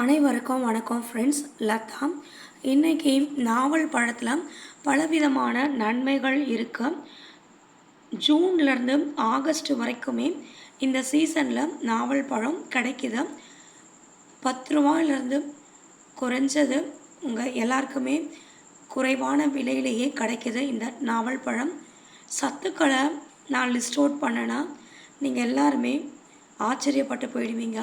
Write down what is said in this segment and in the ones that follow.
அனைவருக்கும் வணக்கம் ஃப்ரெண்ட்ஸ் லதா இன்னைக்கு நாவல் பழத்தில் பலவிதமான நன்மைகள் இருக்கு. ஜூன்லேருந்து ஆகஸ்ட் வரைக்குமே இந்த சீசனில் நாவல் பழம் கிடைக்குது. பத்து ரூபாயிலேருந்து குறைஞ்சது உங்கள் எல்லாருக்குமே குறைவான விலையிலேயே கிடைக்கிது இந்த நாவல் பழம் சத்துக்களை நான் லிஸ்ட் அவுட் பண்ணேன்னா நீங்கள் எல்லாருமே ஆச்சரியப்பட்டு போயிடுவீங்க.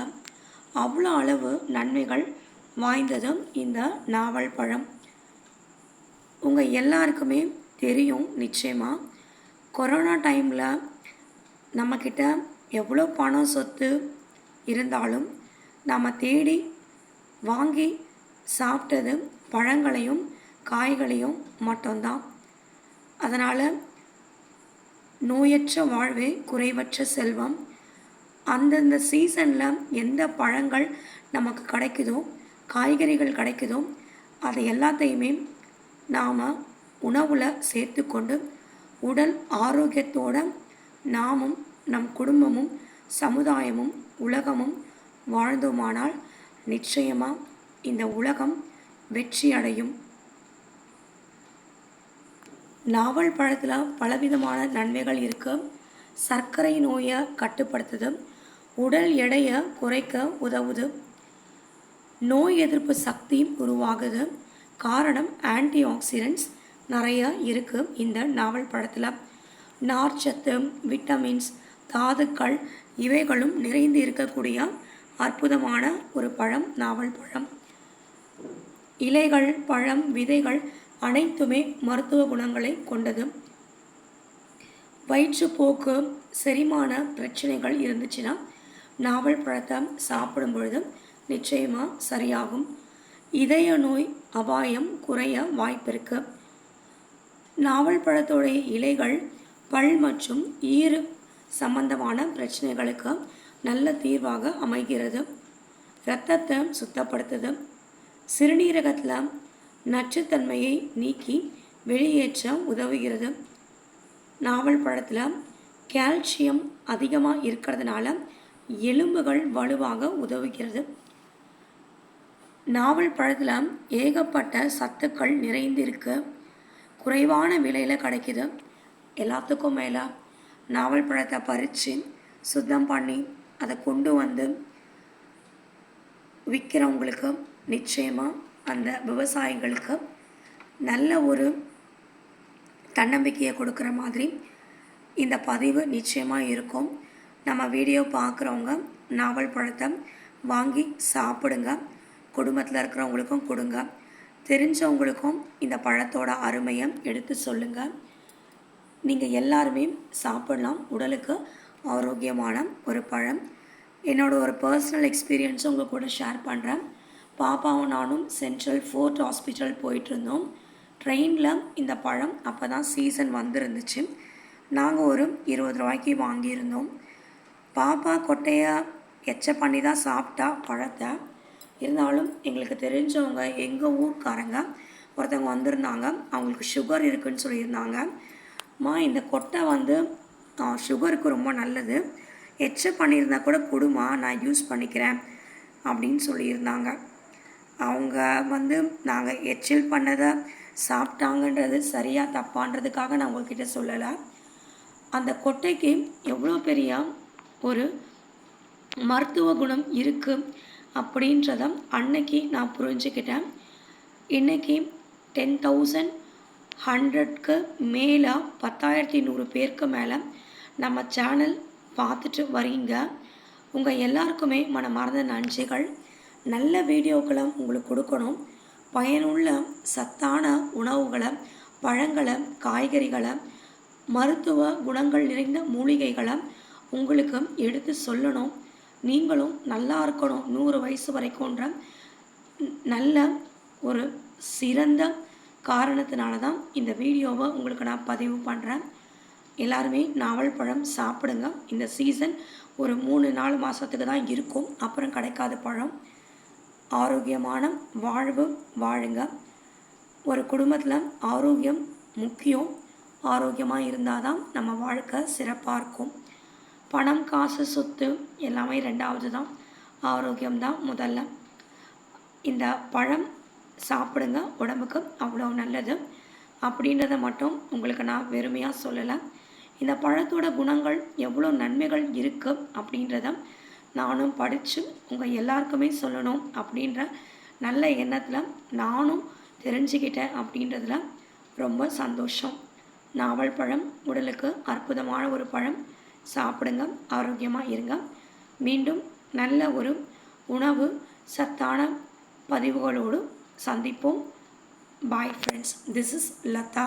அவ்வளோ அளவு நன்மைகள் வாய்ந்ததும் இந்த நாவல் பழம். உங்கள் எல்லாருக்குமே தெரியும் நிச்சயமாக கொரோனா டைமில் நம்மக்கிட்ட எவ்வளோ பணம் சொத்து இருந்தாலும் நம்ம தேடி வாங்கி சாப்பிட்டது பழங்களையும் காய்களையும் மட்டும்தான். அதனால் நோயற்ற வாழ்வே குறைவற்ற செல்வம். அந்தந்த சீசனில் எந்த பழங்கள் நமக்கு கிடைக்குதோ காய்கறிகள் கிடைக்குதோ அதை எல்லாத்தையுமே நாம் உணவில் சேர்த்துக்கொண்டு உடல் ஆரோக்கியத்தோட நாமும் நம் குடும்பமும் சமுதாயமும் உலகமும் வாழ்ந்தோமானால் நிச்சயமாக இந்த உலகம் வெற்றி அடையும் நாவல் பழத்தில் பலவிதமான நன்மைகள் இருக்குது சர்க்கரை நோயை கட்டுப்படுத்துது. உடல் எடையை குறைக்க உதவுது. நோய் எதிர்ப்பு சக்தி உருவாகுது. காரணம் ஆன்டி ஆக்சிடென்ட்ஸ் நிறைய இருக்குது இந்த நாவல் பழத்தில் நார்ச்சத்து விட்டமின்ஸ் தாதுக்கள் இவைகளும் நிறைந்து இருக்கக்கூடிய அற்புதமான ஒரு பழம் நாவல் பழம். இலைகள் பழம் விதைகள் அனைத்துமே மருத்துவ குணங்களை கொண்டது. வயிற்றுப்போக்கு செரிமான பிரச்சனைகள் இருந்துச்சுன்னா நாவல் பழத்தை சாப்பிடும் பொழுது நிச்சயமாக சரியாகும். இதய நோய் அபாயம் குறைய வாய்ப்பிருக்கு. நாவல் பழத்தோடைய இலைகள் பல் மற்றும் ஈறு சம்பந்தமான பிரச்சனைகளுக்கு நல்ல தீர்வாக அமைகிறது. இரத்தத்தை சுத்தப்படுத்துது. சிறுநீரகத்தில் நச்சுத்தன்மையை நீக்கி வெளியேற்ற உதவுகிறது. நாவல் பழத்தில் கால்சியம் அதிகமாக இருக்கிறதுனால எலும்புகள் வலுவாக உதவுகிறது. நாவல் பழத்தில் ஏகப்பட்ட சத்துக்கள் நிறைந்திருக்கு. குறைவான விலையில் கிடைக்குது. எல்லாத்துக்கும் மேலே நாவல் பழத்தை பறித்து சுத்தம் பண்ணி அதை கொண்டு வந்து விற்கிறவங்களுக்கு நிச்சயமாக அந்த விவசாயிகளுக்கு நல்ல ஒரு தன்னம்பிக்கையை கொடுக்குற மாதிரி இந்த பதிவு நிச்சயமாக இருக்கும். நம்ம வீடியோ பார்க்குறவங்க நாவல் பழத்தை வாங்கி சாப்பிடுங்க. குடும்பத்தில் இருக்கிறவங்களுக்கும் கொடுங்க. தெரிஞ்சவங்களுக்கும் இந்த பழத்தோட அருமையை எடுத்து சொல்லுங்கள் நீங்கள் எல்லாருமே சாப்பிடலாம். உடலுக்கு ஆரோக்கியமான ஒரு பழம். என்னோடய ஒரு பர்சனல் எக்ஸ்பீரியன்ஸும் உங்கள் கூட ஷேர் பண்ணுறேன் பாப்பாவும் நானும் சென்ட்ரல் ஃபோர்ட் ஹாஸ்பிட்டல் போயிட்டுருந்தோம். ட்ரெயினில் இந்த பழம் அப்போ தான் சீசன் வந்துருந்துச்சு. நாங்கள் ஒரு இருபது ரூபாய்க்கு வாங்கியிருந்தோம். பாப்பா கொட்டையை எச்ச பண்ணி தான் சாப்பிட்டா பழத்தை. இருந்தாலும் எங்களுக்கு தெரிஞ்சவங்க எங்கள் ஊர்க்காரங்க ஒருத்தவங்க வந்திருந்தாங்க. அவங்களுக்கு சுகர் இருக்குன்னு சொல்லியிருந்தாங்க. மா இந்த கொட்டை வந்து சுகருக்கு ரொம்ப நல்லது. எச்ச பண்ணியிருந்தா கூட கொடுமா நான் யூஸ் பண்ணிக்கிறேன் அப்படின்னு சொல்லியிருந்தாங்க. அவங்க வந்து நாங்கள் எச்சில் பண்ணதை சாப்பிட்டாங்கன்றது சரியாக தப்பான்றதுக்காக நான் உங்ககிட்ட சொல்லலை. அந்த கொட்டைக்கு எவ்வளோ பெரிய ஒரு மருத்துவ குணம் இருக்குது அப்படின்றத அன்னைக்கு நான் புரிஞ்சுக்கிட்டேன். இன்றைக்கி டென் தௌசண்ட் ஹண்ட்ரட்க்கு மேலே பத்தாயிரத்தி நூறு பேருக்கு மேலே நம்ம சேனல் பார்த்துட்டு வரீங்க. உங்கள் எல்லாருக்குமே மனமார்ந்த நன்றிகள். நல்ல வீடியோக்களை உங்களுக்கு கொடுக்கணும். பயனுள்ள சத்தான உணவுகளை பழங்களை காய்கறிகளை மருத்துவ குணங்கள் நிறைந்த மூலிகைகளை உங்களுக்கு எடுத்து சொல்லணும். நீங்களும் நல்லா இருக்கணும். நூறு வயசு வரைக்கும்ன்ற நல்ல ஒரு சிறந்த காரணத்தினால தான் இந்த வீடியோவை உங்களுக்கு நான் பதிவு பண்ணுறேன் எல்லாருமே நாவல் பழம் சாப்பிடுங்க. இந்த சீசன் ஒரு மூணு நாலு மாதத்துக்கு தான் இருக்கும். அப்புறம் கிடைக்காத பழம். ஆரோக்கியமான வாழ்வு வாழுங்க. ஒரு குடும்பத்தில் ஆரோக்கியம் முக்கியம். ஆரோக்கியமாக இருந்தால் தான் நம்ம வாழ்க்கை சிறப்பாக இருக்கும். பணம் காசு சொத்து எல்லாமே ரெண்டாவது தான் ஆரோக்கியம் தான் முதல்ல. இந்த பழம் சாப்பிடுங்க. உடம்புக்கு அவ்வளோ நல்லது. அப்படின்றத மட்டும் உங்களுக்கு நான் வெறுமையாக சொல்லலை. இந்த பழத்தோட குணங்கள் எவ்வளோ நன்மைகள் இருக்குது அப்படின்றத நானும் படித்து உங்கள் எல்லாருக்குமே சொல்லணும் அப்படின்ற நல்ல எண்ணத்தில் நானும் தெரிஞ்சுக்கிட்டேன் அப்படின்றதுல ரொம்ப சந்தோஷம். நாவல் பழம் உடலுக்கு அற்புதமான ஒரு பழம். சாப்பிடுங்க ஆரோக்கியமாக இருங்க. மீண்டும் நல்ல ஒரு உணவு சத்தான பதிவுகளோடு சந்திப்போம். Bye friends this is Latha